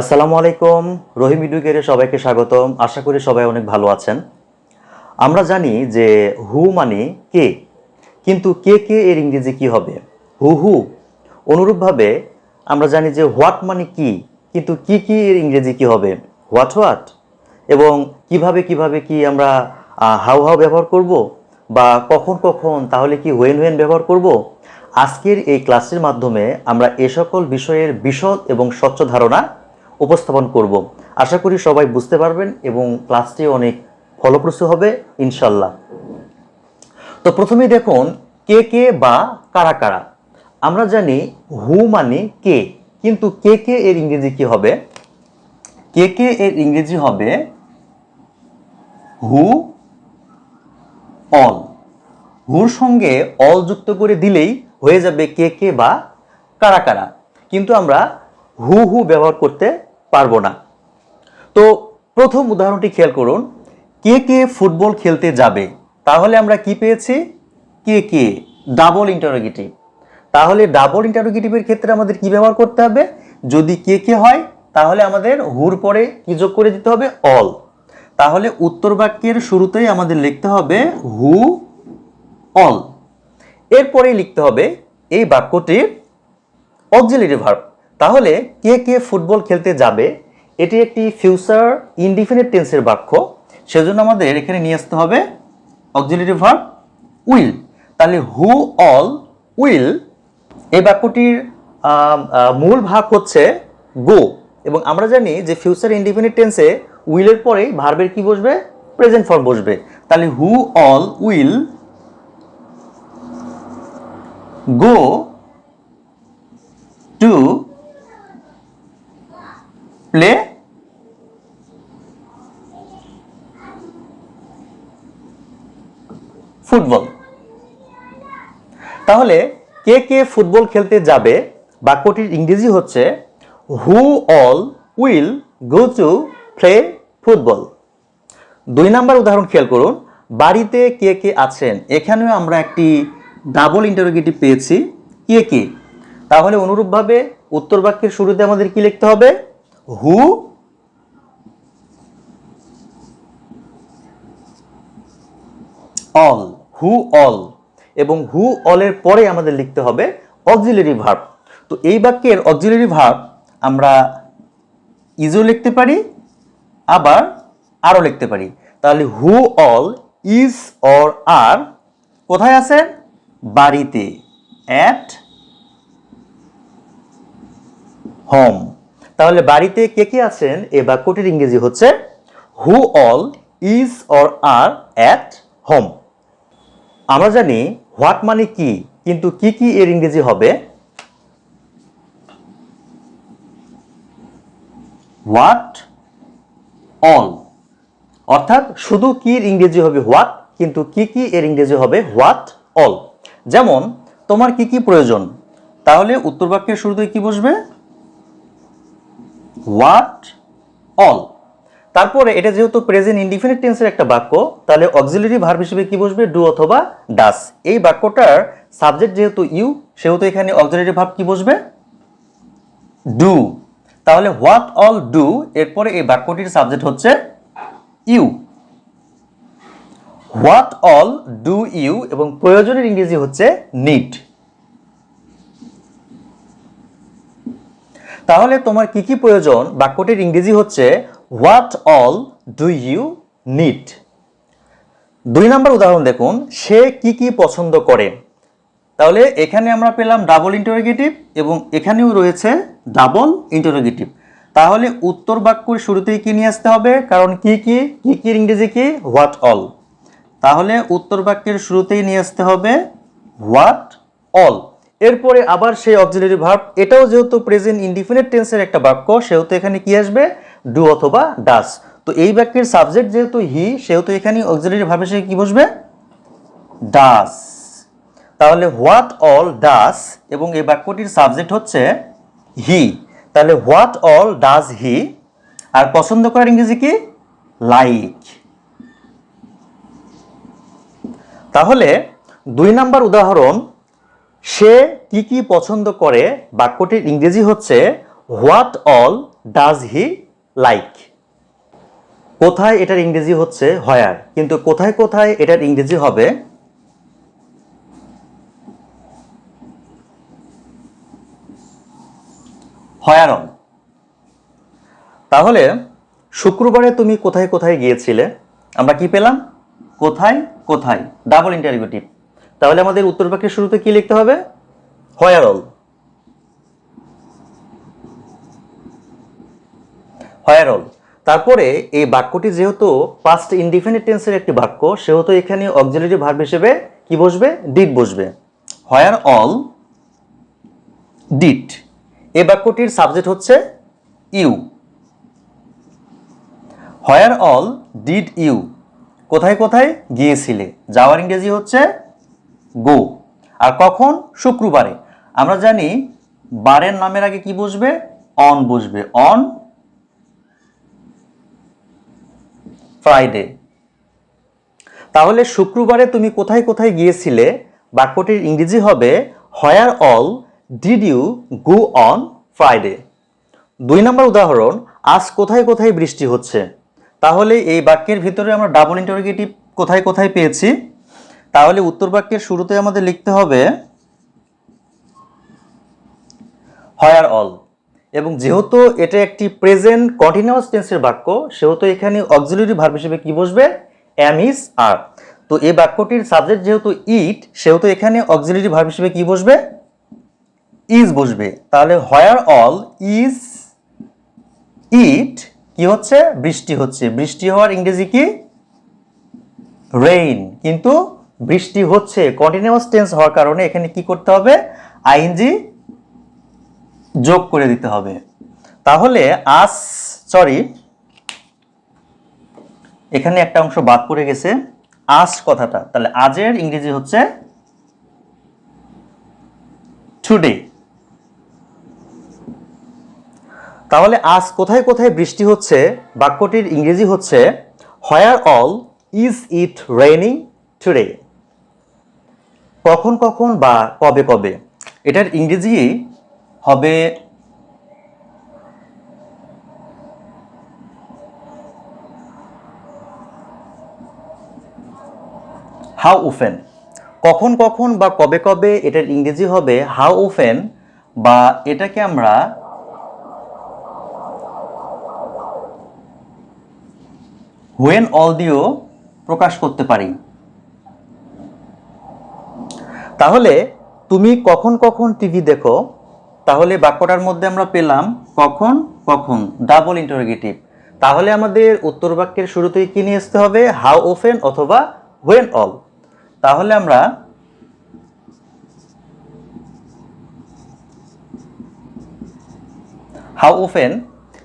আসসালামু আলাইকুম। রহিম ইডুকেরে সবাইকে স্বাগতম। আশা করি সবাই অনেক ভালো আছেন। আমরা জানি যে হু মানে কে, কিন্তু কে কে এর ইংরেজি কি হবে? হু হু। অনুরূপভাবে আমরা জানি যে হোয়াট মানে কি, কিন্তু কি কি এর ইংরেজি কি হবে? What what? এবং কীভাবে কীভাবে কি আমরা হাউ হাউ ব্যবহার করব? বা কখন কখন তাহলে কি হোয়েন হোয়েন ব্যবহার করব? আজকের এই ক্লাসের মাধ্যমে আমরা এ সকল বিষয়ের বিশদ এবং স্বচ্ছ ধারণা উপস্থাপন করব। আশা করি সবাই বুঝতে পারবেন এবং ক্লাসটি অনেক ফলপ্রসূ হবে, ইনশাল্লাহ। তো প্রথমেই দেখুন, কে কে বা কারা কারা? আমরা জানি হু মানে কে, কিন্তু কে কে এর ইংরেজি কি হবে? কে কে এর ইংরেজি হবে হু, অল। হুর সঙ্গে অল যুক্ত করে দিলেই হয়ে যাবে কে কে বা কারা কারা। কিন্তু আমরা হু হু ব্যবহার করতে পারব না। তো প্রথম উদাহরণটি খেয়াল করুন। কে কে ফুটবল খেলতে যাবে? তাহলে আমরা কি পেয়েছি? কে কে? Double interrogative. তাহলে ডাবল ইন্টারোগেটিভের ক্ষেত্রে আমাদের কি ব্যবহার করতে হবে? যদি কে কে হয়, তাহলে আমাদের হুর পরে কি যোগ করে দিতে হবে? অল। তাহলে উত্তর বাক্যের শুরুতেই আমাদের লিখতে হবে হু, অল। এরপরেই লিখতে হবে এই বাক্যটির অক্সিলারি ভার্ব। তাহলে কে কে ফুটবল খেলতে যাবে, এটি একটি ফিউচার ইনডিফিনিট টেন্সের বাক্য। সেজন্য আমাদের এখানে নিয়ে আসতে হবে অক্সিলারি ভার্ব উইল তাহলে হু অল উইল এই বাক্যটির মূল ভাগ হচ্ছে গো এবং আমরা জানি যে ফিউচার ইনডিফিনিট টেন্সে উইলের পরেই ভার্বের কি বসবে? প্রেজেন্ট ফর্ম বসবে। তাহলে who all will go to play football তাহলে কে কে ফুটবল খেলতে যাবে? বাক্যটির ইংরেজি হচ্ছে who all will go to play football দুই নাম্বার উদাহরণ খেয়াল করুন, বাড়িতে কে কে আছেন? এখানেও আমরা একটি ডাবল ইন্টারোগেটিভ পেয়েছি। কে কে? তাহলে অনুরূপভাবে উত্তর বাক্যের শুরুতে আমাদের কি লিখতে হবে? হু অল হু অল এবং হু অলের পরে আমাদের লিখতে হবে অক্সিলারি ভার্ব তো এই বাক্যের অক্সিলারি ভার্ব আমরা ইজও লিখতে পারি, আবার আরও লিখতে পারি। তাহলে who all is or are কোথায় আছেন? বাড়িতে অ্যাট হোম তাহলে বাড়িতে কে কে আছেন? এই বাক্যটির ইংরেজি হচ্ছে who all is or are at home আমরা জানি হোয়াট মানে কি, কিন্তু কি কি এর ইংরেজি হবে? হোয়াট অল অর্থাৎ শুধু কির ইংরেজি হবে হোয়াট কিন্তু কি কি এর ইংরেজি হবে হোয়াট অল যেমন, তোমার কি কি প্রয়োজন? তাহলে উত্তর বাক্যের শুরুতে কি বসবে? হোয়াট অল তারপরে এটা যেহেতু প্রেজেন্ট ইনডিফিনিট টেন্সের একটা বাক্য, তাহলে অক্সিলারি ভার্ব হিসেবে কি বসবে? ডু অথবা ডাস এই বাক্যটার সাবজেক্ট যেহেতু ইউ সেহেতু এখানে অক্সিলারি ভার্ব কি বসবে? ডু তাহলে হোয়াট অল ডু এরপরে এই বাক্যটির সাবজেক্ট হচ্ছে you what all do you এবং প্রয়োজনের ইংরেজি হচ্ছে নিড তাহলে তোমার কি কি প্রয়োজন? বাক্যটির ইংরেজি হচ্ছে what all do you need দুই নম্বর উদাহরণ দেখুন, সে কি কি পছন্দ করে? তাহলে এখানে আমরা পেলাম ডাবল ইন্টারোগেটিভ এবং এখানেও রয়েছে ডাবল ইন্টারোগেটিভ তাহলে উত্তর বাক্যর শুরুতেই কি নিয়ে আসতে হবে? কারণ কি কি? কি কি ইংরেজি কি? হোয়াট অল তাহলে উত্তর বাক্যের শুরুতেই নিয়ে আসতে হবে হোয়াট অল এরপরে আবার সেই অক্সিলারি ভার্ব, এটাও যেহেতু প্রেজেন্ট ইনডিফিনিট টেন্সের একটা বাক্য, সেহেতু এখানে কি আসবে? ডু অথবা ডাস তো এই বাক্যের সাবজেক্ট যেহেতু হি সেহেতু এখানে অক্সিলারি ভার্ব হিসেবে কি বসবে? ডাস তাহলে হোয়াট অল ডাস এবং এই বাক্যটির সাবজেক্ট হচ্ছে হি তাহলে হোয়াট অল ডাজ হি আর পছন্দ করার ইংরেজি কি? লাইক তাহলে দুই নাম্বার উদাহরণ সে কি কি পছন্দ করে? বাক্যটির ইংরেজি হচ্ছে, what all does he like? কোথায় এটার ইংরেজি হচ্ছে, হয়ার? কিন্তু কোথায় কোথায় এটার ইংরেজি হবে হয়ার অন তাহলে, শুক্রবারে তুমি কোথায় কোথায় গিয়েছিলে? আমরা কি পেলাম? কোথায় কোথায়? ডাবল ইন্টারভিউটিভ তাহলে আমাদের উত্তর বাক্যের শুরুতে কি লিখতে হবে? হয়ার অল হয়ার অল তারপরে এই বাক্যটি যেহেতু পাস্ট ইনডিফিনিট টেন্সের একটি বাক্য, সেহেতু এখানে অক্সিলারি ভার্ব হিসেবে কি বসবে? ডিড বসবে। হয়ার অল ডিড এই বাক্যটির সাবজেক্ট হচ্ছে you where all did you কোথায় কোথায়? গিয়েছিলে। যাওয়ার ইংরেজি হচ্ছে গো। আর কখন? শুক্রবারে। আমরা জানি বারের নামের আগে কি বসবে? অন বসবে। On Friday. তাহলে শুক্রবারে তুমি কোথায় কোথায় গিয়েছিলে? বাক্যটির ইংরেজি হবে where all did you go on Friday দুই নম্বর উদাহরণ, আজ কোথায় কোথায় বৃষ্টি হচ্ছে? তাহলে এই বাক্যের ভিতরে আমরা ডাবল ইন্টারোগেটিভ কোথায় কোথায় পেয়েছি? তাহলে উত্তর বাক্যের শুরুতে আমাদের লিখতে হবে হয়ার অল। এবং যেহেতু এটা একটি প্রেজেন্ট কন্টিনিউয়াস টেন্সের বাক্য, সেহেতু এখানে অক্সিলারি ভার্ব হিসেবে কি বসবে? অ্যাম ইজ আর তো এই বাক্যটির সাবজেক্ট যেহেতু ইট সেহেতু এখানে অক্সিলারি ভার্ব হিসেবে কি বসবে? ইজ বসবে। তাহলে হয়ার অল ইজ ইট কি হচ্ছে? বৃষ্টি হচ্ছে। বৃষ্টি হওয়ার ইংরেজি কি? রেইন কিন্তু বৃষ্টি হচ্ছে কন্টিনিউয়াস টেন্স হওয়ার কারণে এখানে কি করতে হবে? আইএনজি যোগ করে দিতে হবে। তাহলে আস সরি এখানে একটা অংশ বাদ পড়ে গেছে। আস কথাটা, তাহলে আজের ইংরেজি হচ্ছে টুডে তাহলে আজ কোথায় কোথায় বৃষ্টি হচ্ছে? বাক্যটির ইংরেজি হচ্ছে where all is it raining today কখন কখন বা কবে কবে? এটার ইংরেজি হবে হাউ ওফেন কখন কখন বা কবে কবে এটার ইংরেজি হবে হাউ ওফেন বা এটাকে আমরা হোয়েন অল দিয়েও প্রকাশ করতে পারি। তাহলে তুমি কখন কখন টিভি দেখো? তাহলে বাক্যটার মধ্যে আমরা পেলাম কখন কখন ডাবল ইন্টারোগেটিভ তাহলে আমাদের উত্তর বাক্যের শুরুতেই কি নিয়ে আসতে হবে? হাউ ওফেন অথবা হোয়েন অল তাহলে আমরা হাউ ওফেন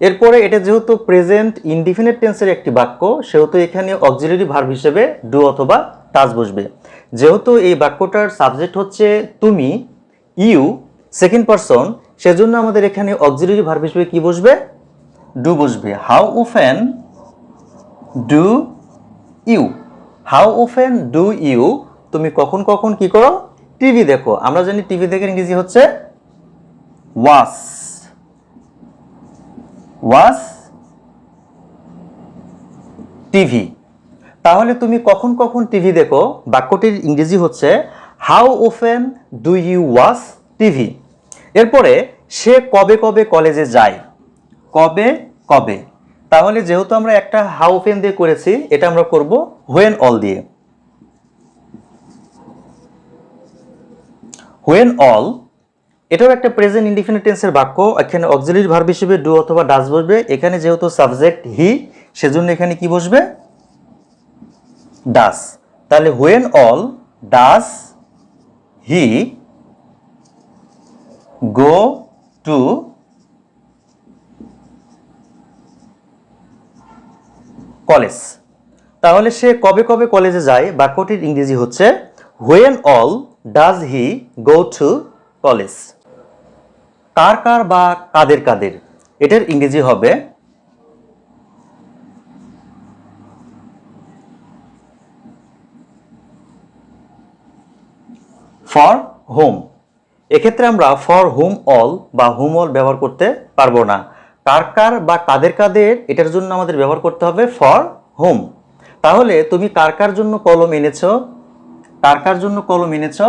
এরপরে এটা যেহেতু প্রেজেন্ট ইনডিফিনিট টেন্সের একটি বাক্য, সেহেতু এখানে অক্সিলারি ভার্ব হিসেবে ডু অথবা টাচ বসবে। যেহেতু এই বাক্যটার সাবজেক্ট হচ্ছে তুমি ইউ সেকেন্ড পারসন সেজন্য আমাদের এখানে অক্সিলারি ভার্ব হিসেবে কি বসবে? ডু বসবে। How often do you how often do you তুমি কখন কখন কি করো? টিভি দেখো। আমরা জানি টিভি দেখে ইংরেজি হচ্ছে ওয়াস ওয়াস টিভি তাহলে তুমি কখন কখন টিভি দেখো? বাক্যটির ইংরেজি হচ্ছে how often do you watch TV এরপরে, সে কবে কবে কলেজে যায়? কবে কবে? তাহলে যেহেতু আমরা একটা হাউ ওফেন দিয়ে করেছি, এটা আমরা করব হোয়েন অল দিয়ে। হোয়েন অল এটাও একটা প্রেজেন্ট ইনডিফিনিট টেন্সের বাক্য। এখানে অক্সিলারি ভার্ব হিসেবে ডু অথবা ডাস বসবে। এখানে যেহেতু সাবজেক্ট হি সেজন্য এখানে কি বসবে? ডাস তাহলে when all does he go to college তাহলে সে কবে কবে কলেজে যায়? বাক্যটির ইংরেজি হচ্ছে when all does he go to college. কার কার বা কাদের কাদের? এটার ইংরেজি হবে ফর হোম এক্ষেত্রে আমরা ফর হোম অল বা হোম অল ব্যবহার করতে পারব না। কার কার বা কাদের কাদের, এটার জন্য আমাদের ব্যবহার করতে হবে ফর হোম তাহলে তুমি কার কার জন্য কলম এনেছো? কার কার জন্য কলম এনেছো?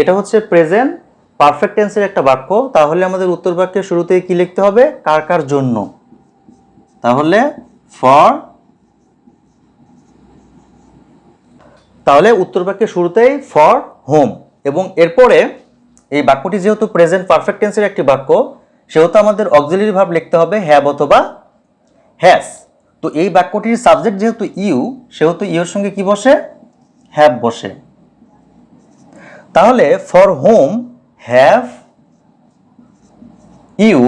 এটা হচ্ছে প্রেজেন্ট পারফেক্ট টেন্সের একটা বাক্য, তাহলে আমাদের উত্তর বাক্যের শুরুতেই কি লিখতে হবে? কার কার জন্য? তাহলে ফর তাহলে উত্তর বাক্যের শুরুতেই ফর হোম এবং এরপরে এই বাক্যটি যেহেতু প্রেজেন্ট পারফেক্ট টেন্সের একটি বাক্য, সেহেতু আমাদের অক্সিলারি ভাব লিখতে হবে হ্যাভ অথবা হ্যাস তো এই বাক্যটির সাবজেক্ট যেহেতু ইউ সেহেতু ইউর সঙ্গে কি বসে? হ্যাভ বসে। তাহলে ফর হোম হ্যাভ ইউ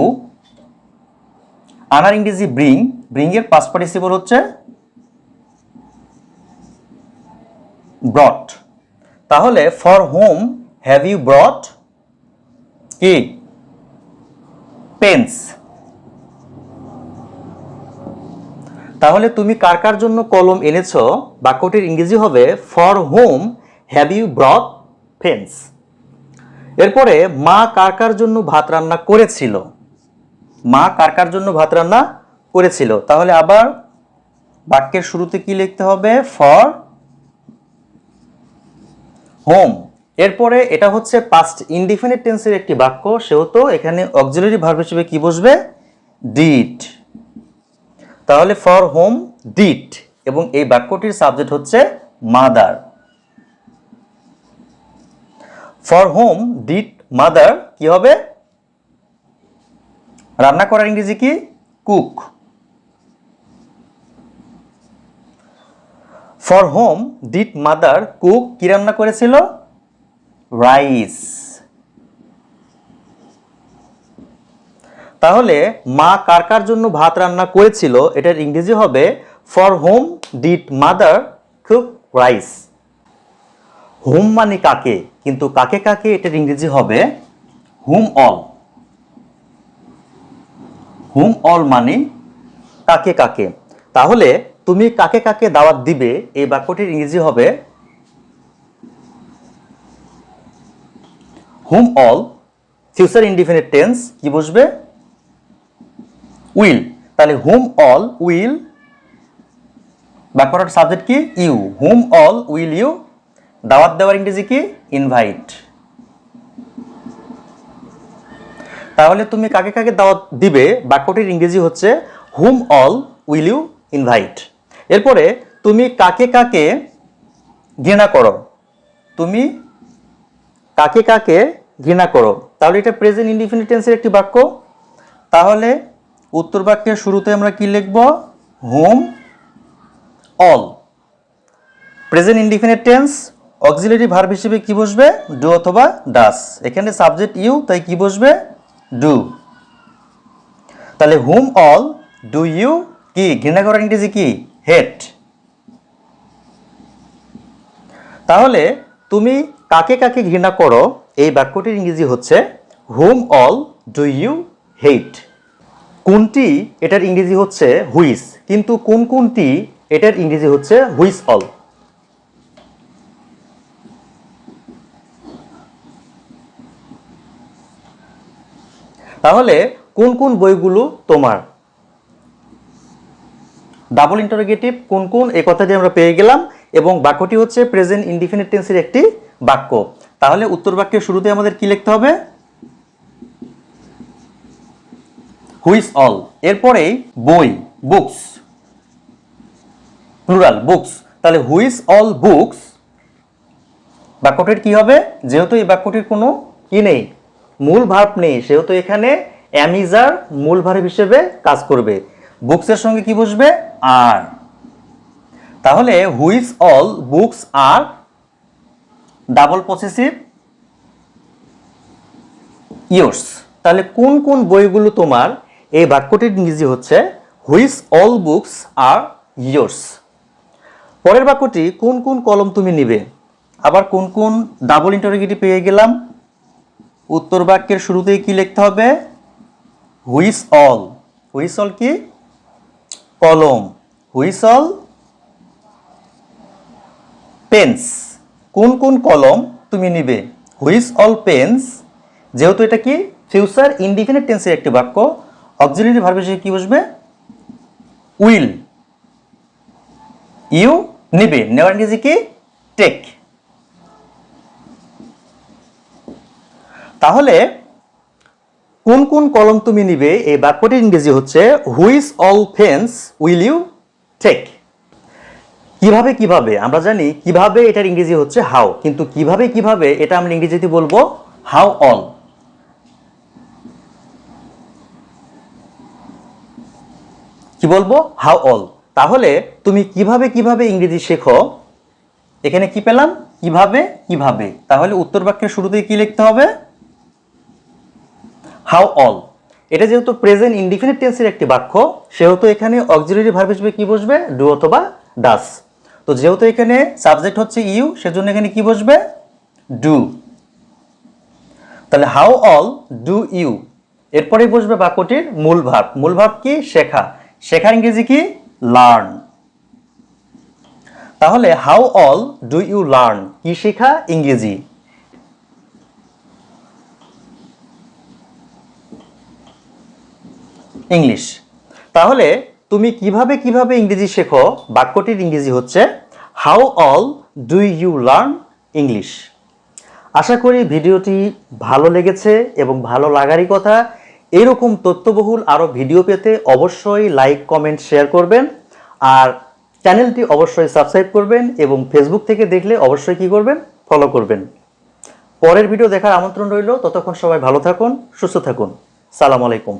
আনার ইংরেজি ব্রিং ব্রিং এর পাস পার্টিসিপল হচ্ছে ব্রট তাহলে for whom have you brought কি? পেন্স তাহলে তুমি কার কার জন্য কলম এনেছো? বাক্যটির ইংরেজি হবে for whom have you brought pens এরপরে মা কার কার জন্য ভাত রান্না করেছিল? মা কার কার জন্য ভাত রান্না করেছিল? তাহলে আবার বাক্যের শুরুতে কি লিখতে হবে? ফর হোম এরপরে এটা হচ্ছে পাস্ট ইনডিফিনিট টেন্সের একটি বাক্য সেহেতু এখানে অক্সিলারি ভার্ব হিসেবে কি বসবে? ডিড তাহলে ফর হোম ডিড এবং এই বাক্যটির সাবজেক্ট হচ্ছে mother for whom did mother কি হবে? রান্না করার ইংরেজি কি? Cook for whom did mother cook কি রান্না করেছিল? রাইস তাহলে মা কার কার জন্য ভাত রান্না করেছিল? এটার ইংরেজি হবে for whom did mother cook rice whom মানে কাকে? কিন্তু কাকে কাকে এটার ইংরেজি হবে? Whom, all. হুম, অল মানে কাকে কাকে। তাহলে তুমি কাকে কাকে দাওয়াত দিবে, এই বাক্যটির ইংরেজি হবে whom, all, future indefinite tense, কি বসবে? উইল। তাহলে হুম, অল, উইল, বাক্যটার সাবজেক্ট কি? You. Whom, all, will, you. দাওয়াত দেওয়ার ইংরেজি কি? ইনভাইট তাহলে তুমি কাকে কাকে দাওয়াত দিবে? বাক্যটির ইংরেজি হচ্ছে whom all will you invite এরপরে, তুমি কাকে কাকে ঘৃণা করো? তুমি কাকে কাকে ঘৃণা করো? তাহলে এটা প্রেজেন্ট ইনডিফিনিট টেন্সের একটি বাক্য। তাহলে উত্তর বাক্যের শুরুতে আমরা কি লিখব? Whom all present indefinite tense auxiliary verb হিসেবে কি বসবে? ডু অথবা ডাস। এখানে সাবজেক্ট ইউ, তাই কি বসবে? ডু। তাহলে হুম অল, ডু ইউ, কি? ঘৃণা করার ইংরেজি কি? হেট তাহলে তুমি কাকে কাকে ঘৃণা করো? এই বাক্যটির ইংরেজি হচ্ছে whom all, do you hate কোনটি? এটার ইংরেজি হচ্ছে হুইস। কিন্তু কোন কোনটি? এটার ইংরেজি হচ্ছে হুইস অল। তাহলে কোন কোন বইগুলো তোমার? ডাবল ইন্টারোগেটিভ কোন কোন? এই কথাটি আমরা পেয়ে গেলাম এবং বাক্যটি হচ্ছে প্রেজেন্ট ইনডিফিনিট টেন্সের একটি বাক্য। তাহলে উত্তর বাক্যের শুরুতে আমাদের কি লিখতে হবে? হুইস অল এরপরেই বই বুকস প্লুরাল বুকস তাহলে হুইস অল বুকস বাক্যটির কি হবে? যেহেতু এই বাক্যটির কোনো কি নেই। মূল ভার্ব নেই, সেহেতু এখানে অ্যামিজার মূল ভার্ব হিসেবে কাজ করবে। বুকসের সঙ্গে কি বসবে? আর তাহলে হুইস অল বুকস আর ডাবল পসেসিভ ইয়োর্স তাহলে কোন কোন বইগুলো তোমার? এই বাক্যটির ইংরেজি হচ্ছে হুইস অল বুকস আর ইয়োর্স পরের বাক্যটি কোন কোন কলম তুমি নিবে? আবার কোন কোন ডাবল ইন্টারোগেটিভ পেয়ে গেলাম উত্তর বাক্যের শুরুতেই কি লিখতে হবে? হুইস অল হুইস অল কি? কলম। হুইস অল পেন্স। কোন কোন কলম তুমি নিবে? হুইস অল পেন্স। যেহেতু এটা কি? ফিউচার ইনডিফিনিট টেন্সের একটি বাক্য। অক্সিলারি ভার্ব হিসেবে কি বসবে? উইল। ইউ নিবে। নেওয়ার ইংরেজি কি? টেক। তাহলে কোন কোন কলম তুমি নিবে? এই বাক্যটির ইংরেজি হচ্ছে whose all pens will you take কীভাবে কীভাবে? আমরা জানি কীভাবে এটার ইংরেজি হচ্ছে হাউ কিন্তু কীভাবে কীভাবে এটা আমরা ইংরেজিতে বলব হাউ অল কি বলব? হাউ অল তাহলে তুমি কীভাবে কীভাবে ইংরেজি শেখো? এখানে কি পেলাম? কীভাবে কীভাবে। তাহলে উত্তর বাক্যের শুরুতেই কি লিখতে হবে? How all. এটা যেহেতু প্রেজেন্ট ইনডিফিনিট টেন্সের একটি বাক্য, সেহেতু এখানে অক্সিলারি ভার্ব হিসেবে কি বসবে? ডু অথবা ডাস। তো যেহেতু এখানে সাবজেক্ট হচ্ছে ইউ, সেজন্য এখানে কি বসবে? ডু। তাহলে হাউ অল ডু ইউ। এরপরেই বসবে বাক্যটির মূল ভাব। মূল ভাব কি? শেখা। শেখার ইংরেজি কি? লার্ন। তাহলে how all do you learn? কি শেখা? ইংরেজি। ইংলিশ। তাহলে তুমি কীভাবে কীভাবে ইংরেজি শেখো? বাক্যটির ইংরেজি হচ্ছে how all do you learn English আশা করি ভিডিওটি ভালো লেগেছে এবং ভালো লাগারই কথা। এরকম তথ্যবহুল আরও ভিডিও পেতে অবশ্যই লাইক, কমেন্ট, শেয়ার করবেন। আর চ্যানেলটি অবশ্যই সাবস্ক্রাইব করবেন এবং ফেসবুক থেকে দেখলে অবশ্যই কি করবেন? ফলো করবেন। পরের ভিডিও দেখার আমন্ত্রণ রইল। ততক্ষণ সবাই ভালো থাকুন, সুস্থ থাকুন। সালাম আলাইকুম।